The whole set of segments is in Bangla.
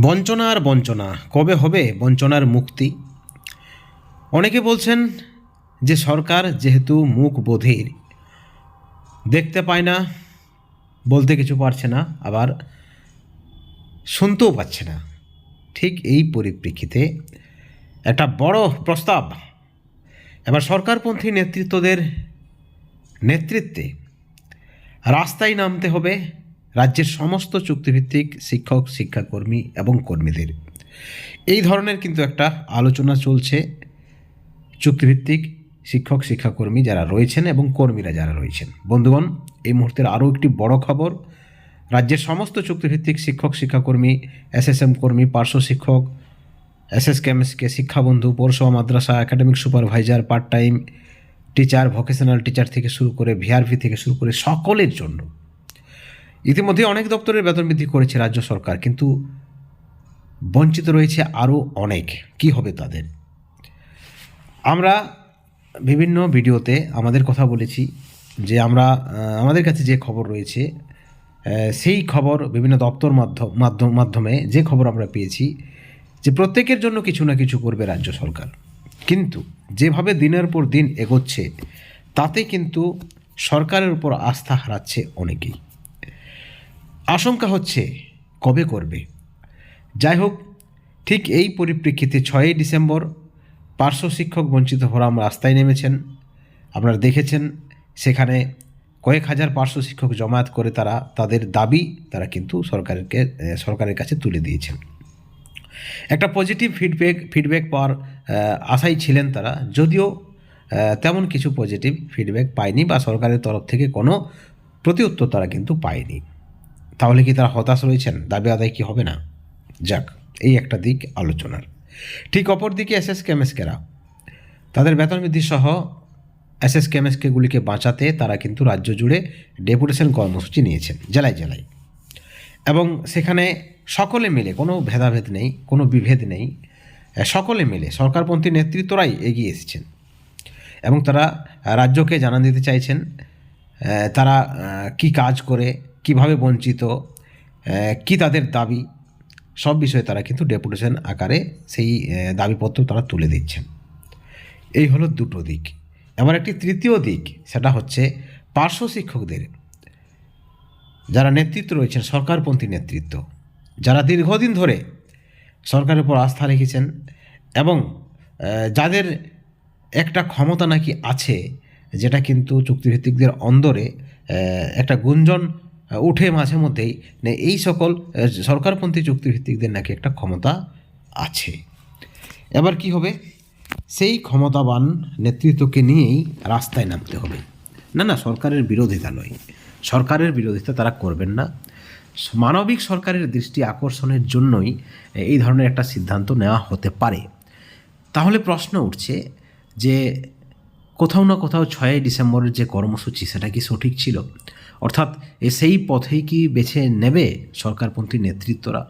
বঞ্চনা আর বঞ্চনা, কবে হবে বঞ্চনার মুক্তি? অনেকে বলছেন যে সরকার যেহেতু মুখ বোধের, দেখতে পায় না, বলতে কিছু পারছে না, আবার শুনতেও পাচ্ছে না। ঠিক এই পরিপ্রেক্ষিতে একটা বড় প্রস্তাব। এবার সরকারপন্থী নেতৃত্বদের নেতৃত্বে রাস্তায় নামতে হবে রাজ্যের সমস্ত চুক্তিভিত্তিক শিক্ষক, শিক্ষাকর্মী এবং কর্মীদের। এই ধরনের কিন্তু একটা আলোচনা চলছে। চুক্তিভিত্তিক শিক্ষক, শিক্ষাকর্মী যারা রয়েছেন এবং কর্মীরা যারা রয়েছেন। বন্ধুগণ, এই মুহূর্তের আরও একটি বড় খবর, রাজ্যের সমস্ত চুক্তিভিত্তিক শিক্ষক, শিক্ষাকর্মী, এসএসএম কর্মী, পার্শ্ব শিক্ষক এস এস কেমএসকে শিক্ষাবন্ধু, পৌরসভা, মাদ্রাসা, academic supervisor, part time, teacher, vocational teacher থেকে শুরু করে ভিআরভি থেকে শুরু করে সকলের জন্য ইতিমধ্যে অনেক দপ্তরের বেতন বৃদ্ধি করেছে রাজ্য সরকার, কিন্তু বঞ্চিত রয়েছে আরও অনেক। কি হবে তাদের? আমরা বিভিন্ন ভিডিওতে আমাদের কথা বলেছি যে আমরা আমাদের কাছে যে খবর রয়েছে সেই খবর বিভিন্ন দপ্তর মাধ্যম মাধ্যম, মাধ্যমে যে খবর আমরা পেয়েছি যে প্রত্যেকের জন্য কিছু না কিছু করবে রাজ্য সরকার। কিন্তু যেভাবে দিনের পর দিন এগোচ্ছে, তাতে কিন্তু সরকারের উপর আস্থা হারাচ্ছে অনেকেই। আশঙ্কা হচ্ছে কবে করবে। যাই হোক ঠিক এই পরিপ্রেক্ষিতে ছয়ই ডিসেম্বর পার্শ্ব শিক্ষক বঞ্চিত ফোরাম রাস্তায় নেমেছেন। আপনারা দেখেছেন, সেখানে কয়েক হাজার পার্শ্ব শিক্ষক জমায়েত করে তারা, তাদের দাবি তারা কিন্তু সরকারকে সরকারের কাছে তুলে দিয়েছেন। একটা পজিটিভ ফিডব্যাক ফিডব্যাক পাওয়ার আশায় ছিলেন তারা, যদিও তেমন কিছু পজিটিভ ফিডব্যাক পায়নি বা সরকারের তরফ থেকে কোনো প্রতিউত্তর তারা কিন্তু পায়নি। তাহলে কি তারা হতাশ রয়েছেন? দাবি আদায় কি হবে না? যাক, এই একটা দিক আলোচনার। ঠিক অপর দিকে এস এস কেমএসকেরা তাদের বেতন বৃদ্ধি সহ এস এস কেমএসকেগুলিকে বাঁচাতে তারা কিন্তু রাজ্য জুড়ে ডেপুটেশন কর্মসূচি নিয়েছেন, জেলায় জেলায়। এবং সেখানে সকলে মিলে, কোনো ভেদাভেদ নেই, কোনো বিভেদ নেই, সকলে মিলে সরকারপন্থী নেতৃত্বরাই এগিয়ে এসেছেন। এবং তারা রাজ্যকে জানান দিতে চাইছেন তারা কি কাজ করে কীভাবে বঞ্চিত কি তাদের দাবি, সব বিষয়ে তারা কিন্তু ডেপুটেশন আকারে সেই দাবিপত্র তারা তুলে দিচ্ছেন। এই হলো দুটো দিক। এবার একটি তৃতীয় দিক, সেটা হচ্ছে পার্শ্ব শিক্ষকদের। যারা নেতৃত্ব রয়েছেন, সরকারপন্থী নেতৃত্ব, যারা দীর্ঘদিন ধরে সরকারের উপর আস্থা রেখেছেন এবং যাদের একটা ক্ষমতা নাকি আছে, যেটা কিন্তু চুক্তিভিত্তিকদের অন্দরে একটা গুঞ্জন উঠে মাঝে মধ্যেই এই সকল সরকারপন্থী চুক্তিভিত্তিকদের নাকি একটা ক্ষমতা আছে। এবার কি হবে? সেই ক্ষমতাবান নেতৃত্বকে নিয়েই রাস্তায় নামতে হবে। না না, সরকারের বিরোধিতা নয়। সরকারের বিরোধিতা তারা করবেন না। মানবিক সরকারের দৃষ্টি আকর্ষণের জন্যই এই ধরনের একটা সিদ্ধান্ত নেওয়া হতে পারে। তাহলে প্রশ্ন উঠছে যে কোথাও না কোথাও ছয়ই ডিসেম্বরের যে কর্মসূচি সেটা কি সঠিক ছিল? অর্থাৎ সেই পথেই কি বেছে নেবে সরকারপন্থী নেতৃত্বরা?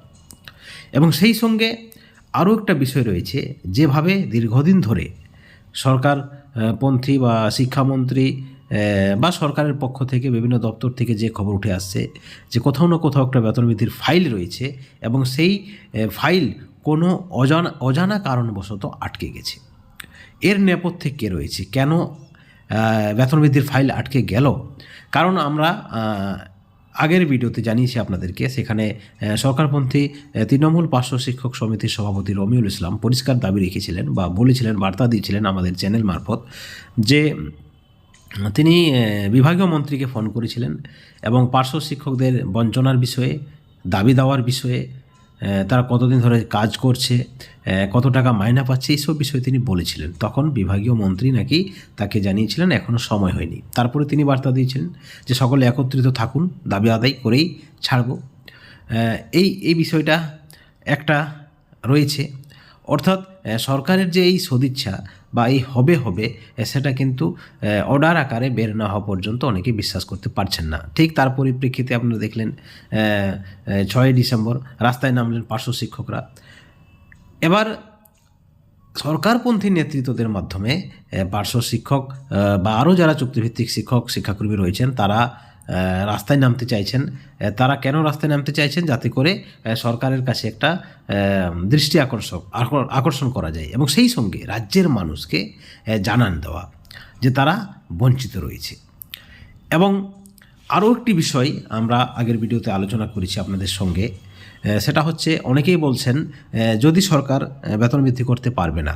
এবং সেই সঙ্গে আরও একটা বিষয় রয়েছে, যেভাবে দীর্ঘদিন ধরে সরকার পন্থী বা শিক্ষামন্ত্রী বা সরকারের পক্ষ থেকে বিভিন্ন দপ্তর থেকে যে খবর উঠে আসছে, যে কোথাও না কোথাও একটা বেতন বৃদ্ধির ফাইল রয়েছে এবং সেই ফাইল কোনো অজানা অজানা কারণবশত আটকে গেছে। এর নেপথ্যে কে রয়েছে? কেন বেতন বৃদ্ধির ফাইল আটকে গেল? কারণ আমরা আগের ভিডিওতে জানিয়েছি আপনাদেরকে, সেখানে সরকারপন্থী তৃণমূল পার্শ্ব শিক্ষক সমিতির সভাপতি রমিউল ইসলাম পরিষ্কার দাবি রেখেছিলেন বা বলেছিলেন, বার্তা দিয়েছিলেন আমাদের চ্যানেল মারফত যে, তিনি বিভাগীয় মন্ত্রীকে ফোন করেছিলেন এবং পার্শ্ব শিক্ষকদের বঞ্চনার বিষয়ে, দাবি দেওয়ার বিষয়ে তারা কতদিন ধরে কাজ করছে কত টাকা মাইনা পাচ্ছে, এইসব বিষয়ে তিনি বলেছিলেন। তখন বিভাগীয় মন্ত্রী নাকি তাকে জানিয়েছিলেন এখনও সময় হয়নি। তারপরে তিনি বার্তা দিয়েছিলেন যে, সকলে একত্রিত থাকুন, দাবি আদায় করেই ছাড়ব। এই এই বিষয়টা একটা রয়েছে। অর্থাৎ সরকারের যে এই সদিচ্ছা বা এই হবে হবে সেটা কিন্তু অর্ডার আকারে বের না হওয়া পর্যন্ত অনেকে বিশ্বাস করতে পারছেন না। ঠিক তার পরিপ্রেক্ষিতে আপনারা দেখলেন ছয়ই ডিসেম্বর রাস্তায় নামলেন পার্শ্ব শিক্ষকরা। এবার সরকারপন্থী নেতৃত্বদের মাধ্যমে পার্শ্ব শিক্ষক বা আরও যারা চুক্তিভিত্তিক শিক্ষক, শিক্ষাকর্মী রয়েছেন, তারা রাস্তায় নামতে চাইছেন। তারা কেন রাস্তায় নামতে চাইছেন? যাতে করে সরকারের কাছে একটা দৃষ্টি আকর্ষক, আকর- আকর্ষণ করা যায় এবং সেই সঙ্গে রাজ্যের মানুষকে জানান দেওয়া যে তারা বঞ্চিত রয়েছে। এবং আরও একটি বিষয় আমরা আগের ভিডিওতে আলোচনা করেছি আপনাদের সঙ্গে সেটা হচ্ছে অনেকেই বলছেন যদি সরকার বেতন বৃদ্ধি করতে পারবে না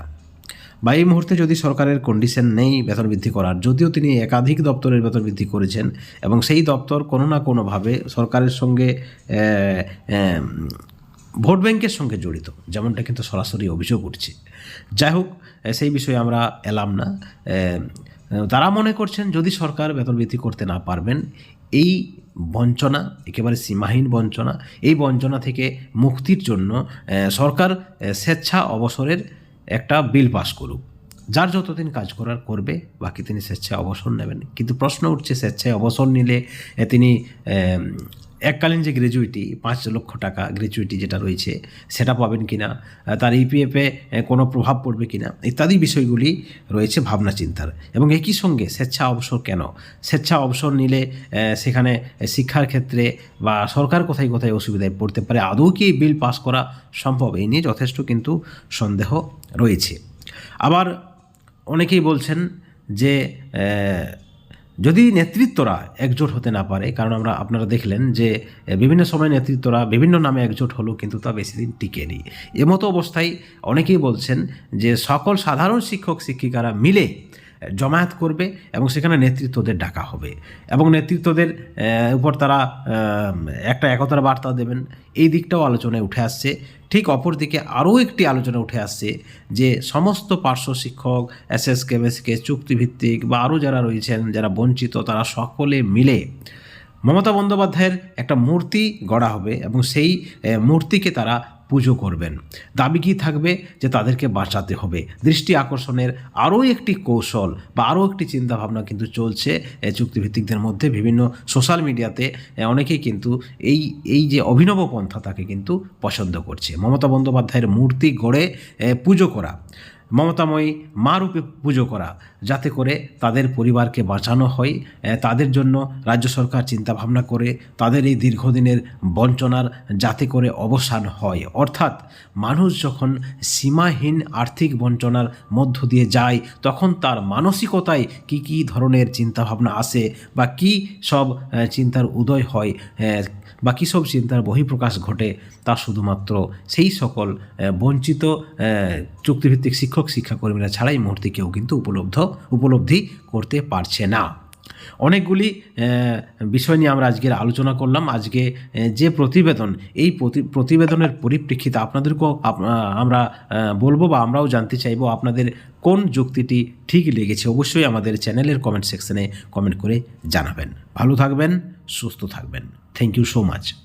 বা এই মুহূর্তে যদি সরকারের কন্ডিশন নেই বেতন বৃদ্ধি করার, যদিও তিনি একাধিক দপ্তরের বেতন বৃদ্ধি করেছেন এবং সেই দপ্তর কোনো না কোনোভাবে সরকারের সঙ্গে ভোট ব্যাংকের সঙ্গে জড়িত, যেমনটা কিন্তু সরাসরি অভিযোগ উঠছে। যাই হোক সেই বিষয়ে আমরা এলাম না। তারা মনে করছেন যদি সরকার বেতন বৃদ্ধি করতে না পারবেন, এই বঞ্চনা, একেবারে সীমাহীন বঞ্চনা, এই বঞ্চনা থেকে মুক্তির জন্য সরকার স্বেচ্ছা অবসরের একটা বিল পাস করুক। যার যতদিন কাজ করার করবে, বাকি তিনি স্বেচ্ছায় অবসর নেবেন। কিন্তু প্রশ্ন উঠছে, স্বেচ্ছায় অবসর নিলে তিনি এককালীন যে গ্র্যাজুইটি পাঁচ লক্ষ টাকা গ্র্যাজুইটি যেটা রয়েছে সেটা পাবেন কিনা আহ, তার ইপিএফে কোনো প্রভাব পড়বে কি না ইত্যাদি বিষয়গুলি রয়েছে ভাবনা চিন্তার। এবং একই সঙ্গে স্বেচ্ছা অবসর কেন? স্বেচ্ছা অবসর নিলে সেখানে শিক্ষার ক্ষেত্রে বা সরকার কোথায় কোথায় অসুবিধায় পড়তে পারে আদৌ কি বিল পাস করা সম্ভব? এই নিয়ে যথেষ্ট কিন্তু সন্দেহ রয়েছে। আবার অনেকেই বলছেন যে যদি নেতৃত্বরা একজোট হতে না পারে, কারণ আমরা, আপনারা দেখলেন যে বিভিন্ন সময় নেতৃত্বরা বিভিন্ন নামে একজোট হলো, কিন্তু তা বেশি দিন টিকেনি। এমতো অবস্থায় অনেকেই বলছেন যে, সকল সাধারণ শিক্ষক, শিক্ষিকারা মিলে জমায়েত করবে এবং সেখানে নেতৃত্বদের ডাকা হবে। এবং নেতৃত্বদের উপর তারা একটা একতার বার্তা দেবেন। এই দিকটাও আলোচনায় উঠে আসছে। ঠিক অপরদিকে আরও একটি আলোচনা উঠে আসছে যে সমস্ত পার্শ্ব শিক্ষক, এস এস কেমএসকে চুক্তিভিত্তিক বা আরও যারা রয়েছেন, যারা বঞ্চিত, তারা সকলে মিলে মমতা বন্দ্যোপাধ্যায়ের একটা মূর্তি গড়া হবে এবং সেই মূর্তিকে তারা পুজো করবেন। দাবি কি থাকবে? যে তাদেরকে বাঁচাতে হবে। দৃষ্টি আকর্ষণের আরও একটি কৌশল বা আরও একটি চিন্তাভাবনা কিন্তু চলছে চুক্তিভিত্তিকদের মধ্যে। বিভিন্ন সোশ্যাল মিডিয়াতে অনেকেই কিন্তু এই এই যে অভিনব পন্থা তাকে কিন্তু পছন্দ করছে। মমতা বন্দ্যোপাধ্যায়ের মূর্তি গড়ে পুজো করা। মমতাময়ী মা রূপে পুজো করা, যাতে করে তাদের পরিবারকে বাঁচানো হয় তাদের জন্য রাজ্য সরকার চিন্তা ভাবনা করে, তাদের এই দীর্ঘদিনের বঞ্চনার যাতে করে অবসান হয়। অর্থাৎ মানুষ যখন সীমাহীন আর্থিক বঞ্চনার মধ্য দিয়ে যায়, তখন তার মানসিকতায় কি কি ধরনের চিন্তাভাবনা আসে বা কি সব চিন্তার উদয় হয় বা কী সব চিন্তার বহিঃপ্রকাশ ঘটে, তা শুধুমাত্র সেই সকল বঞ্চিত চুক্তিভিত্তিক শিক্ষক, শিক্ষাকর্মীরা ছাড়াই মুহূর্তে কেউ কিন্তু উপলব্ধ, উপলব্ধি করতে পারছে না। অনেকগুলি বিষয় নিয়ে আমরা আজকের আলোচনা করলাম। আজকে যে প্রতিবেদন, এই প্রতি- প্রতিবেদনের পরিপ্রেক্ষিতে আপনাদেরকেও আপ- আমরা বলব বা আমরাও জানতে চাইব আপনাদের কোন যুক্তিটি ঠিক লেগেছে। অবশ্যই আমাদের চ্যানেলের কমেন্ট সেকশনে কমেন্ট করে জানাবেন। ভালো থাকবেন, সুস্থ থাকবেন। Thank you so much.